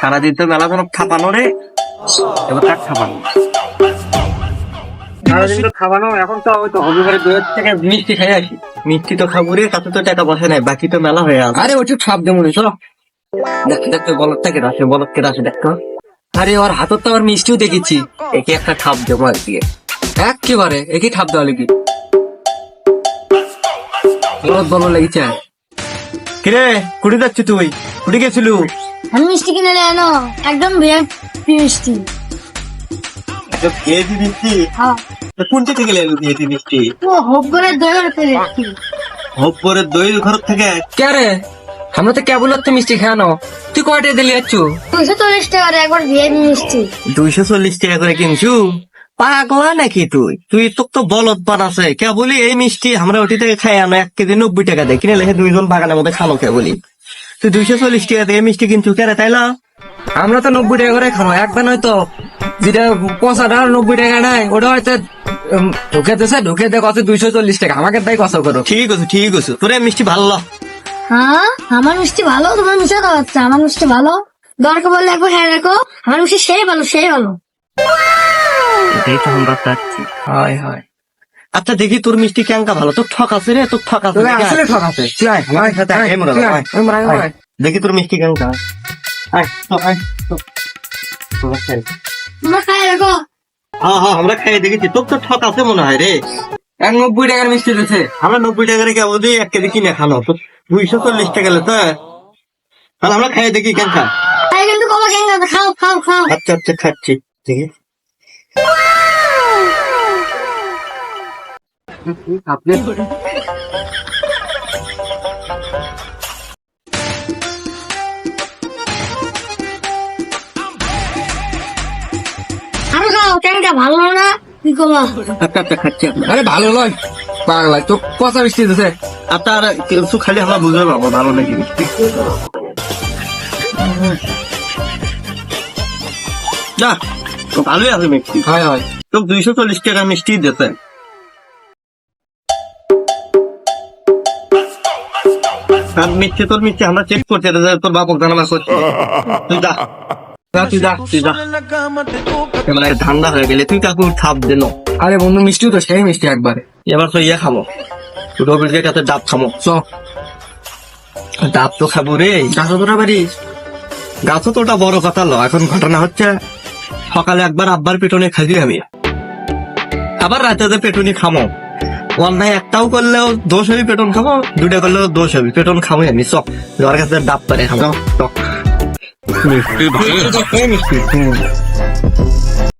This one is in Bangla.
সারাদিন তো মেলা কোনো খাপানো রে এবার খাপানো সারাদিন তো খাওয়ানো এখন তো ওই তো হবিবারে দুয়ের থেকে মিষ্টি খাই আসি। মিষ্টি তো খাব রে তাতে তো টাকা বসে নাই বাকি তো মেলা হয়ে আছে। আরে দেবো চলো। দেখতে দেখতে ওর হাতত তো মিষ্টিও দেখেছি একে একটা দেবো দিয়ে একেবারে একই ঠাপ দেওয়া লেগে। বলত বলো লেগেছে কিরে কুড়ি যাচ্ছি তুই? কুড়ি গেছিলু? আমি মিষ্টি কিনে নিয়ে আনো। একদম ভিআইপি মিষ্টি। খেয়েছি মিষ্টি? হ্যাঁ। থেকে গেলে খেয়েছি মিষ্টি? ও হোপ করে দই করে মিষ্টি। দই ঘর থেকে? কে রে? আমরা তো কেবল তো মিষ্টি খানো তুই কয়টা দিলি যাচ্ছ দুশো চল্লিশ টাকার একবার ভিআইপি মিষ্টি। দুইশো চল্লিশ টাকা করে কিনছু? পাগলা নাকি তুই? তুই তো তো বলদ পান আছে। কে বলি এই মিষ্টি আমরা ওটি থেকে খাই আনো। এক কেজি নব্বই টাকা দেয়। কিনে লেখে দুইজন বাগানের মধ্যে খানো কে বলি তুই দুইশো চল্লিশ টাকা দিয়ে মিষ্টি কিন্তু কে রে তাই না? আমরা তো নব্বই টাকা করে খানো একবার হয়তো যেটা পয়সা টাকা নব্বই টাকা নাই ওটা হয়তো ঢুকে দিছে ঢুকে দে কত দুইশো চল্লিশ টাকা। আমাকে তাই কত করো। ঠিক আছে ঠিক আছে। তোর মিষ্টি ভালো হ্যাঁ? আমার মিষ্টি ভালো? তোমার মিষ্টি কথা হচ্ছে আমার মিষ্টি ভালো? দরকার বললে একবার হ্যাঁ রাখো। আমার মিষ্টি সেই ভালো সেই ভালো। এটাই তো আমরা হয় হয়। আচ্ছা দেখি তোর মিষ্টি কেঙ্কা ভালো? তোর ঠক আছে রে তোর ঠক আছে দেখি। আসলে ঠক আছে। তোর মিষ্টি রাখো হ্যাঁ হ্যাঁ আমরা খাই দেখেছি। তোর তো ঠক আছে মনে হয় রে। এক নব্বই টাকার মিষ্টি আমরা নব্বই টাকা রেখে বলি এক কেজি কিনে খানো তো দুইশো চল্লিশ টাকা গেলে তো তাহলে আমরা খাই দেখি খাও খাও খাও। আচ্ছা আচ্ছা খাচ্ছি। দেখি। আপনি আরও খাও কেনটা ভালো না? কি করবা? খাচ্ছি আরে ভালো নয় পাগলা তো কষা মিষ্টি দিছে আপনার কিছু খালি আমরা বুঝতে পারব ভালো নাকি মিষ্টি। না ভালোই আছে মিষ্টি। হয় হয়। তো দুইশো চল্লিশ টাকা মিষ্টি দিতেন মিষ্টি তোর মিষ্টি আমরা চেক করছি তোর বাপক জানাবা করছি। তুই যা। তুই যা তুই যা। এবার ঠান্ডা হয়ে গেলে তুই কাকু থাপ দিল আরে বন্ধু মিষ্টিও তো সেই মিষ্টি একবারে। এবার তো ইয়ে খামো। রবির কাছে ডাব খামো। চ। ডাব তো খাব রে। গাছ তোরা বাড়ি। গাছও তো ওটা বড় কথা ল এখন ঘটনা হচ্ছে সকালে একবার আব্বার পেটনে খাইছি আমি। আবার রাতে পেটনি খামো। অন্যায় একটাও করলেও দোষ হবি পেটন খাব দুটা করলেও দোষ হবি পেটন খাব আমি চক ঘর কাছে ডাব পারে, খাব, চক মিষ্টি ভালো মিষ্টি।